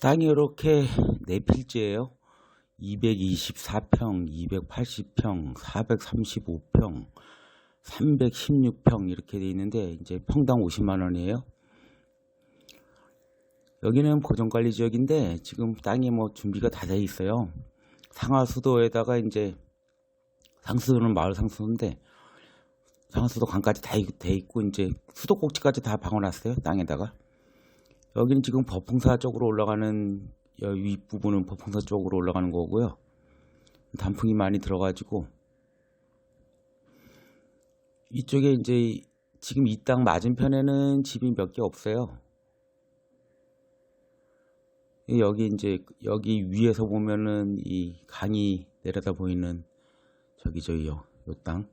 땅이 이렇게 네 필지예요. 224평, 280평, 435평, 316평 이렇게 돼 있는데 이제 평당 50만 원이에요. 여기는 보존관리 지역인데 지금 땅이 뭐 준비가 다 돼 있어요. 상하수도에다가 이제 상수도는 마을 상수도인데 상하수도 강까지 다 돼 있고 이제 수도꼭지까지 다 박아놨어요 땅에다가. 여기는 지금 법풍사 쪽으로 올라가는 여 윗부분은 법풍사 쪽으로 올라가는 거고요. 단풍이 많이 들어가지고 이쪽에 이제 지금 이 땅 맞은편에는 집이 몇 개 없어요. 여기 이제 여기 위에서 보면은 이 강이 내려다 보이는 저기 저기요 요 땅.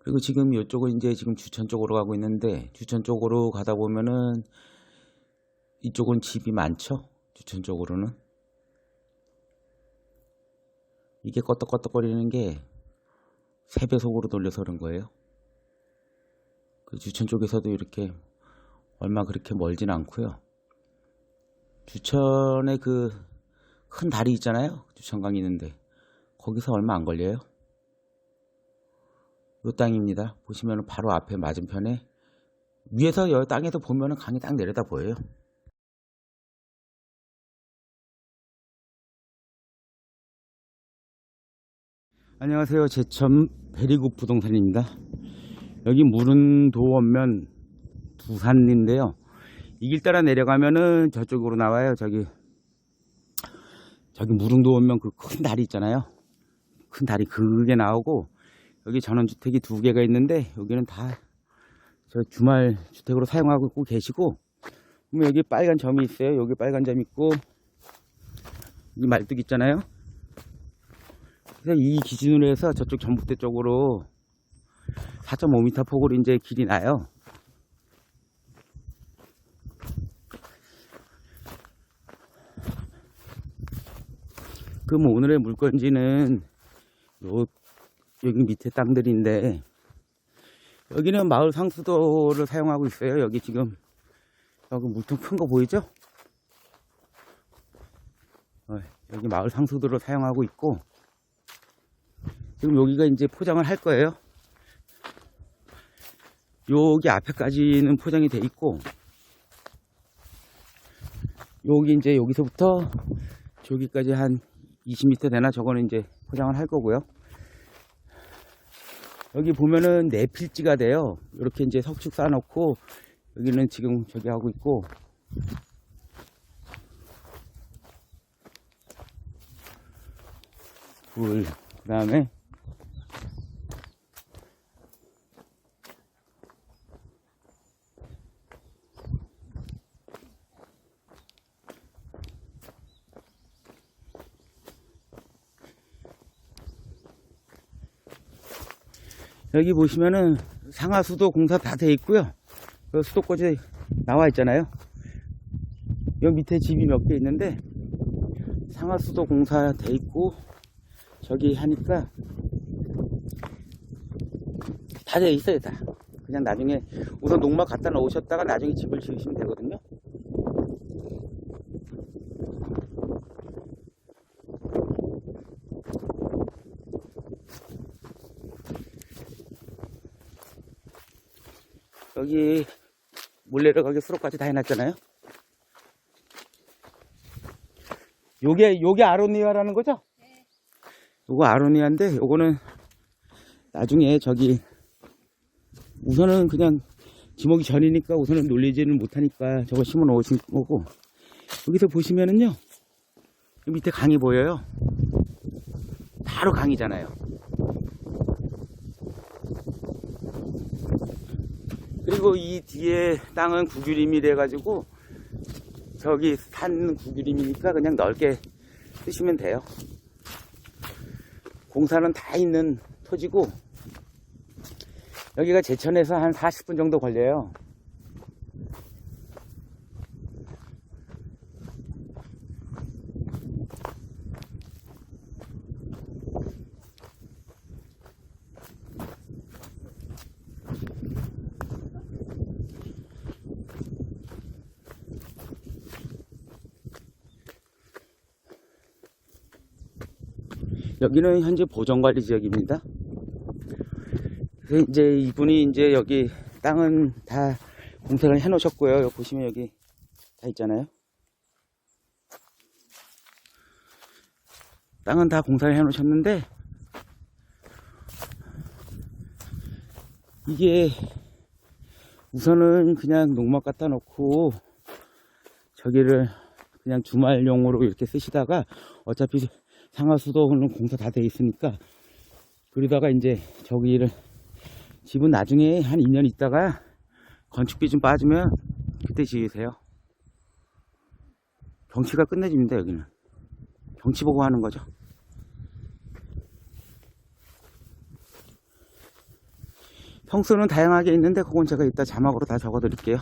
그리고 지금 이쪽은 이제 지금 주천 쪽으로 가고 있는데 주천 쪽으로 가다 보면은 이쪽은 집이 많죠. 주천 쪽으로는 이게 껐덕껐덕거리는 게 세배속으로 돌려서 그런 거예요. 그 주천 쪽에서도 이렇게 얼마 그렇게 멀진 않고요. 주천에 그 큰 다리 있잖아요. 주천강 있는데 거기서 얼마 안 걸려요. 요 땅입니다. 보시면 바로 앞에 맞은편에 위에서 여 땅에서 보면은 강이 딱 내려다 보여요. 안녕하세요. 제천 베리국 부동산입니다. 여기 무른도 원면 두산인데요. 이 길 따라 내려가면은 저쪽으로 나와요. 저기 저기 무릉도 원면 그 큰 다리 있잖아요. 큰 다리 그게 나오고 여기 전원주택이 두 개가 있는데 여기는 다 저 주말 주택으로 사용하고 계시고 그럼 여기 빨간 점이 있어요. 여기 빨간 점 있고 이 말뚝 있잖아요. 그래서 이 기준으로 해서 저쪽 전북대 쪽으로 4.5m 폭으로 이제 길이 나요. 그럼 오늘의 물건지는 요 여기 밑에 땅들인데 여기는 마을 상수도를 사용하고 있어요. 여기 지금 여기 물통 큰 거 보이죠? 어, 여기 마을 상수도를 사용하고 있고 지금 여기가 이제 포장을 할 거예요. 여기 앞에까지는 포장이 돼 있고 여기 이제 여기서부터 저기까지 한 20m 되나 저거는 이제 포장을 할 거고요. 여기 보면은 네 필지가 돼요. 이렇게 이제 석축 쌓아놓고 여기는 지금 저기 하고 있고 불 그다음에 여기 보시면은 상하수도 공사 다 돼 있고요. 그 수도까지 나와 있잖아요. 여기 밑에 집이 몇 개 있는데 상하수도 공사 돼 있고 저기 하니까 다 돼 있어요 다. 그냥 나중에 우선 농막 갖다 놓으셨다가 나중에 집을 지으시면 되거든요. 여기 물 내려가게 수로까지 다 해놨잖아요. 요게 요게 아로니아라는 거죠? 요거 아로니아인데 요거는 나중에 저기 우선은 그냥 지목이 전이니까 우선은 놀리지는 못하니까 저거 심어 놓으신 거고 여기서 보시면은요 이 밑에 강이 보여요. 바로 강이잖아요. 그리고 이 뒤에 땅은 구규림이 돼가지고 저기 산 구규림이니까 그냥 넓게 쓰시면 돼요. 공사는 다 있는 토지고 여기가 제천에서 한 40분 정도 걸려요. 여기는 현재 보전관리 지역입니다. 그래서 이제 이분이 이제 여기 땅은 다 공사를 해 놓으셨고요. 여기 보시면 여기 다 있잖아요. 땅은 다 공사를 해 놓으셨는데 이게 우선은 그냥 농막 갖다 놓고 저기를 그냥 주말용으로 이렇게 쓰시다가 어차피 상하수도는 공사 다 돼 있으니까 그러다가 이제 저기를 집은 나중에 한 2년 있다가 건축비 좀 빠지면 그때 지으세요. 경치가 끝내줍니다 여기는. 경치 보고 하는 거죠. 평수는 다양하게 있는데 그건 제가 이따 자막으로 다 적어 드릴게요.